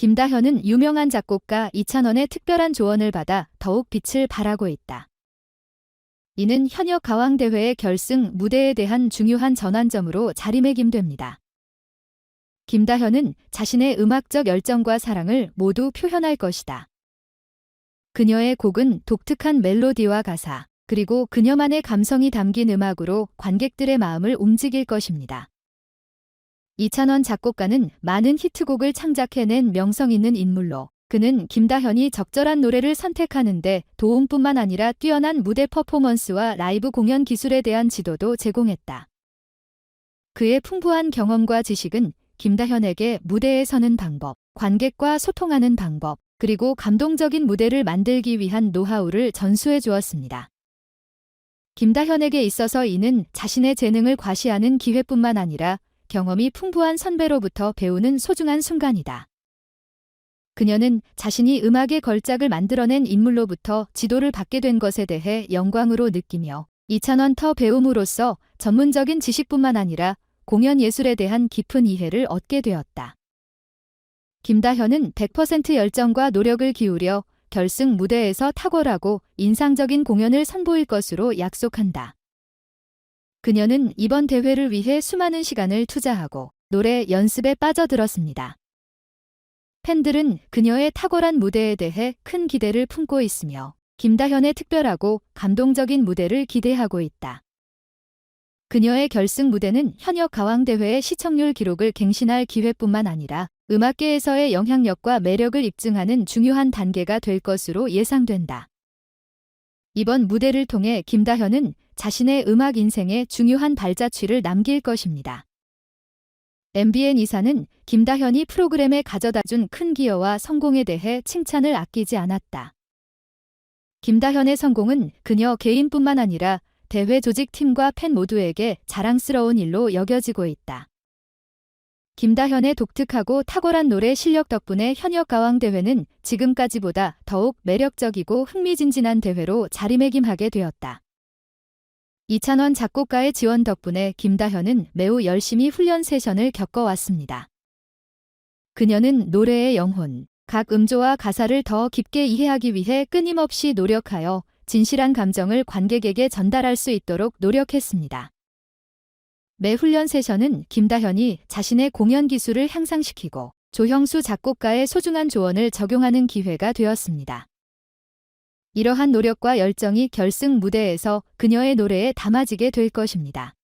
김다현은 유명한 작곡가 이찬원의 특별한 조언을 받아 더욱 빛을 발하고 있다. 이는 현역 가왕대회의 결승 무대에 대한 중요한 전환점으로 자리매김됩니다. 김다현은 자신의 음악적 열정과 사랑을 모두 표현할 것이다. 그녀의 곡은 독특한 멜로디와 가사, 그리고 그녀만의 감성이 담긴 음악으로 관객들의 마음을 움직일 것입니다. 이찬원 작곡가는 많은 히트곡을 창작해낸 명성 있는 인물로 그는 김다현이 적절한 노래를 선택하는데 도움뿐만 아니라 뛰어난 무대 퍼포먼스와 라이브 공연 기술에 대한 지도도 제공했다. 그의 풍부한 경험과 지식은 김다현에게 무대에 서는 방법, 관객과 소통하는 방법, 그리고 감동적인 무대를 만들기 위한 노하우를 전수해 주었습니다. 김다현에게 있어서 이는 자신의 재능을 과시하는 기회뿐만 아니라 경험이 풍부한 선배로부터 배우는 소중한 순간이다. 그녀는 자신이 음악의 걸작을 만들어낸 인물로부터 지도를 받게 된 것에 대해 영광으로 느끼며 이찬원 터 배움으로써 전문적인 지식뿐만 아니라 공연 예술에 대한 깊은 이해를 얻게 되었다. 김다현은 100% 열정과 노력을 기울여 결승 무대에서 탁월하고 인상적인 공연을 선보일 것으로 약속한다. 그녀는 이번 대회를 위해 수많은 시간을 투자하고 노래 연습에 빠져들었습니다. 팬들은 그녀의 탁월한 무대에 대해 큰 기대를 품고 있으며 김다현의 특별하고 감동적인 무대를 기대하고 있다. 그녀의 결승 무대는 현역 가왕대회의 시청률 기록을 갱신할 기회뿐만 아니라 음악계에서의 영향력과 매력을 입증하는 중요한 단계가 될 것으로 예상된다. 이번 무대를 통해 김다현은 자신의 음악 인생에 중요한 발자취를 남길 것입니다. MBN 이사는 김다현이 프로그램에 가져다 준 큰 기여와 성공에 대해 칭찬을 아끼지 않았다. 김다현의 성공은 그녀 개인뿐만 아니라 대회 조직팀과 팬 모두에게 자랑스러운 일로 여겨지고 있다. 김다현의 독특하고 탁월한 노래 실력 덕분에 현역 가왕대회는 지금까지보다 더욱 매력적이고 흥미진진한 대회로 자리매김하게 되었다. 이찬원 작곡가의 지원 덕분에 김다현은 매우 열심히 훈련 세션을 겪어왔습니다. 그녀는 노래의 영혼, 각 음조와 가사를 더 깊게 이해하기 위해 끊임없이 노력하여 진실한 감정을 관객에게 전달할 수 있도록 노력했습니다. 매 훈련 세션은 김다현이 자신의 공연 기술을 향상시키고 조형수 작곡가의 소중한 조언을 적용하는 기회가 되었습니다. 이러한 노력과 열정이 결승 무대에서 그녀의 노래에 담아지게 될 것입니다.